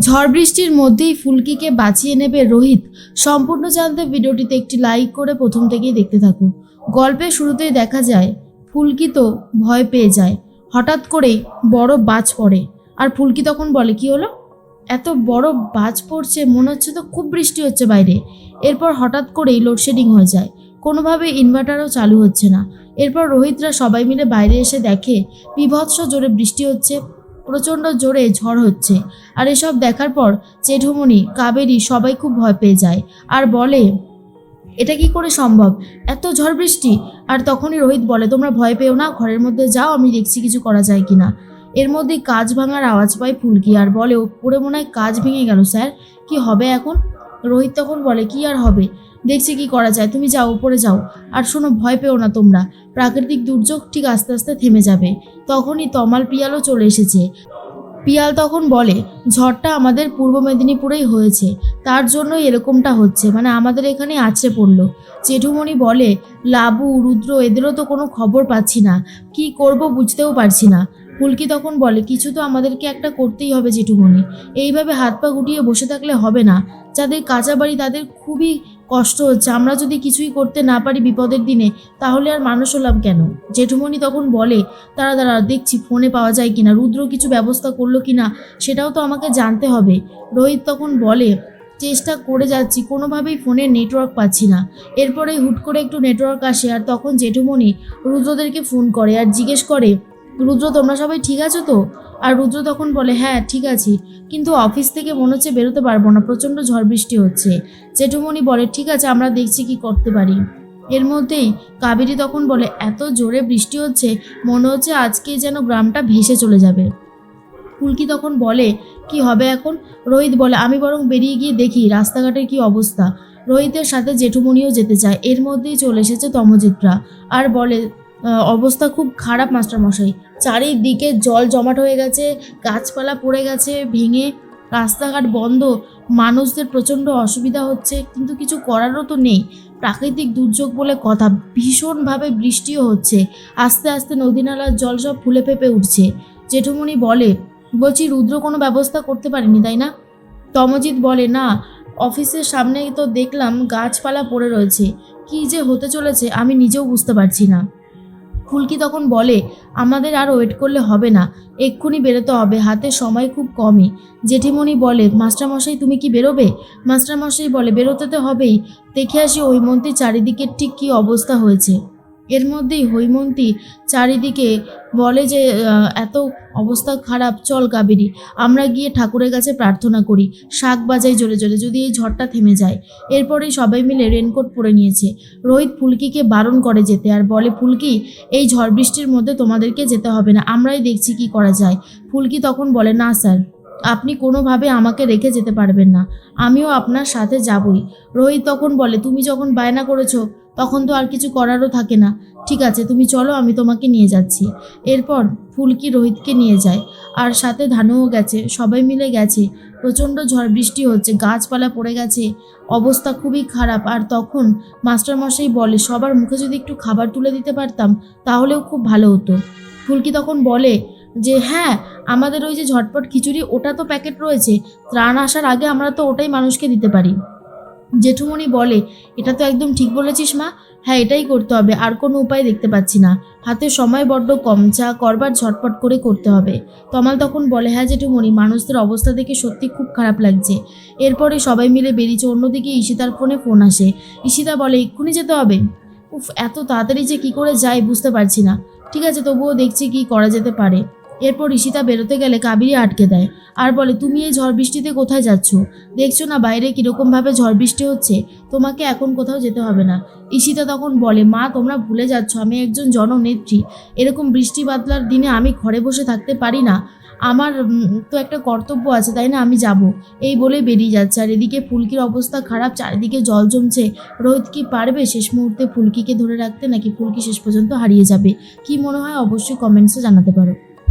ঝড় বৃষ্টির মধ্যেই ফুলকিকে বাঁচিয়ে নেবে রোহিত। সম্পূর্ণ জানতে ভিডিওটিতে একটি লাইক করে প্রথম থেকেই দেখতে থাকো। গল্পের শুরুতেই দেখা যায়, ফুলকি তো ভয় পেয়ে যায়। হঠাৎ করেই বড় বাজ পড়ে। আর ফুলকি তখন বলে, কি হলো? এত বড় বাজ পড়ছে, মনে হচ্ছে তো খুব বৃষ্টি হচ্ছে বাইরে। এরপর হঠাৎ করেই লোডশেডিং হয়ে যায়। কোনোভাবে ইনভার্টারও চালু হচ্ছে না। এরপর রোহিতরা সবাই মিলে বাইরে এসে দেখে, বিভৎস জোরে বৃষ্টি হচ্ছে। প্রচণ্ড জোরে ঝড় হচ্ছে। আর এসব দেখার পর জেঠুমনি কাবেরী সবাই খুব ভয় পেয়ে যায় আর বলে, এটা কি করে সম্ভব? এত ঝড় বৃষ্টি? আর তখনই রোহিত বলে, তোমরা ভয় পেও না, ঘরের মধ্যে যাও, আমি দেখছি কিছু করা যায় কিনা। এর মধ্যে কাজ ভাঙার আওয়াজ পায় ফুলকি আর বলে উপরে মনে হয় কাজ ভেঙে গেল, স্যার। কি হবে এখন? রোহিত তখন বলে, কি আর হবে? দেখছি কি করা যায়। তুমি যাও, উপরে যাও। আর শোনো, ভয় পেও না তোমরা। প্রাকৃতিক দুর্যোগ ঠিক আস্তে আস্তে থেমে যাবে। তখনই তমাল পিয়ালও চলে এসেছে। পিয়াল তখন বলে, ঝড়টা আমাদের পূর্ব মেদিনীপুরেই হয়েছে। তার জন্যই এরকমটা হচ্ছে। মানে আমাদের এখানে আছড়ে পড়ল। জেঠুমণি বলে, লাবু, রুদ্র, এদেরও তো কোনো খবর পাচ্ছি না। কি করব বুঝতেও পারছি না। ফুলকি তখন বলে, কিছু তো আমাদেরকে একটা করতেই হবে জেঠুমণি। এইভাবে হাত পা গুটিয়ে বসে থাকলে হবে না। যাদের কাঁচা বাড়ি তাদের খুবই কষ্ট হচ্ছে। আমরা যদি কিছুই করতে না পারি বিপদের দিনে, তাহলে আর মানুষ হলাম কেন? জেঠুমণি তখন বলে তারা তারা দেখছি ফোনে পাওয়া যায় কিনা, রুদ্র কিছু ব্যবস্থা করল কিনা, সেটাও তো আমাকে জানতে হবে। রোহিত তখন বলে, চেষ্টা করে যাচ্ছি, কোনোভাবেই ফোনে নেটওয়ার্ক পাচ্ছি না। এরপরে হুট করে একটু নেটওয়ার্ক আসে, আর তখন জেঠুমণি রুদ্রদেরকে ফোন করে আর জিজ্ঞেস করে রুদ্র তোমরা সবাই ঠিক আছো তো? আর রুদ্র তখন বলে হ্যাঁ ঠিক আছি। কিন্তু অফিস থেকে মনে হচ্ছে বেরোতে পারব না প্রচণ্ড ঝড় বৃষ্টি হচ্ছে। জেঠুমণি বলে ঠিক আছে আমরা দেখছি কি করতে পারি। এর মধ্যেই কাবেরী তখন বলে এত জোরে বৃষ্টি হচ্ছে মনে হচ্ছে আজকে যেন গ্রামটা ভেসে চলে যাবে। ফুলকি তখন বলে কি হবে এখন? রোহিত বলে আমি বরং বেরিয়ে গিয়ে দেখি রাস্তাঘাটের কি অবস্থা। রোহিতের সাথে জেঠুমণিও যেতে চায়। এর মধ্যেই চলে এসেছে তমজিৎরা। আর বলে "আহ, অবস্থা খুব খারাপ মাস্টারমশাই চারিদিকে জল জমাট হয়ে গেছে, গাছপালা পড়ে গেছে, ভেঙে রাস্তাঘাট বন্ধ। মানুষদের প্রচণ্ড অসুবিধা হচ্ছে, কিন্তু কিছু করারও তো নেই। প্রাকৃতিক দুর্যোগ বলে কথা, ভীষণভাবে বৃষ্টিও হচ্ছে। আস্তে আস্তে নদী নালার জল সব ফুলে ফেপে উঠছে। জেঠুমণি বলে, বলছি, রুদ্র কোনো ব্যবস্থা করতে পারেনি, তাই না? তমজিৎ বলে, না, অফিসের সামনেই তো দেখলাম গাছপালা পড়ে রয়েছে। কী যে হতে চলেছে, আমি নিজেও বুঝতে পারছি না। ফুলকি তখন বলে, আমাদের আর ওয়েট করলে হবে না, এক্ষুনি বেরোতে হবে, হাতে সময় খুব কমই। জেঠিমণি বলে, মাস্টারমশাই, তুমি কি বেরোবে? মাস্টারমশাই বলে, বেরোতে তো হবেই। দেখে আসি ওই মন্ত্রীর চারিদিকের ঠিক কী অবস্থা হয়েছে। এর মধ্যেই হৈমন্তী চারিদিকে বলে যে এত অবস্থা খারাপ, চল কাবেরি। আমরা গিয়ে ঠাকুরের কাছে প্রার্থনা করি। শাক বাজাই জোরে জোরে যদি এই ঝড়টা থেমে যায়। এরপরেই সবাই মিলে রেনকোট পরে নিয়েছে। রোহিত ফুলকিকে বারণ করে যেতে আর বলে, ফুলকি, এই ঝড় বৃষ্টির মধ্যে তোমাদেরকে যেতে হবে না। আমরাই দেখছি কি করা যায়। ফুলকি তখন বলে, না, স্যার। আপনি কোনোভাবে আমাকে রেখে যেতে পারবেন না। আমিও আপনার সাথে যাবই। রোহিত তখন বলে, তুমি যখন বায়না করেছ, তখন তো আর কিছু করারও থাকে না। ঠিক আছে, তুমি চলো, আমি তোমাকে নিয়ে যাচ্ছি। এরপর ফুলকি রোহিতকে নিয়ে যায়। আর সাথে ধানুও গেছে, সবাই মিলে গেছে। প্রচণ্ড ঝড় বৃষ্টি হচ্ছে, গাছপালা পড়ে গেছে, অবস্থা খুবই খারাপ। আর তখন মাস্টারমশাই বলে, সবার মুখে যদি একটু খাবার তুলে দিতে পারতাম, তাহলেও খুব ভালো হতো। ফুলকি তখন বলে যে হ্যাঁ আমাদের ওই যে ঝটপট খিচুড়ি, ওটা তো প্যাকেট রয়েছে। ত্রাণ আসার আগে আমরা তো ওটাই মানুষকে দিতে পারি। জেঠুমণি বলে, এটা তো একদম ঠিক বলেছিস মা। হ্যাঁ এটাই করতে হবে। আর কোনো উপায় দেখতে পাচ্ছি না। হাতে সময় বড্ড কম, যা করবার ঝটপট করে করতে হবে। তমাল তখন বলে হ্যাঁ জেঠুমণি, মানুষদের অবস্থা দেখে সত্যি খুব খারাপ লাগছে। এরপরে সবাই মিলে বেরিয়েছে, অন্যদিকে ঈশিতার ফোনে ফোন আসে। ঈশিতা বলে, এক্ষুনি যেতে হবে? উফ, এত তাড়াতাড়ি যে কি করে যায় বুঝতে পারছি না। ঠিক আছে, তবুও দেখছি কি করা যেতে পারে। এরপর ঈশিতা বেরোতে গেলে কাবেরী আটকে দেয়। আর বলে, তুমি এই ঝড় বৃষ্টিতে কোথায় যাচ্ছ? দেখছ না বাইরে কীরকমভাবে ঝড় বৃষ্টি হচ্ছে? তোমাকে এখন কোথাও যেতে হবে না। ঈশিতা তখন বলে, মা, তোমরা ভুলে যাচ্ছ, আমি একজন জননেত্রী। এরকম বৃষ্টি বাদলার দিনে আমি ঘরে বসে থাকতে পারি না। আমার তো একটা কর্তব্য আছে, তাই না? আমি যাব। এই বলে বেরিয়ে যাচ্ছে। আর এদিকে ফুলকির অবস্থা খারাপ, চারিদিকে জল জমছে। রোহিত কি পারবে শেষ মুহূর্তে ফুলকিকে ধরে রাখতে, নাকি ফুলকি শেষ পর্যন্ত হারিয়ে যাবে? কি মনে হয়, অবশ্যই কমেন্টসে জানাতে পারো।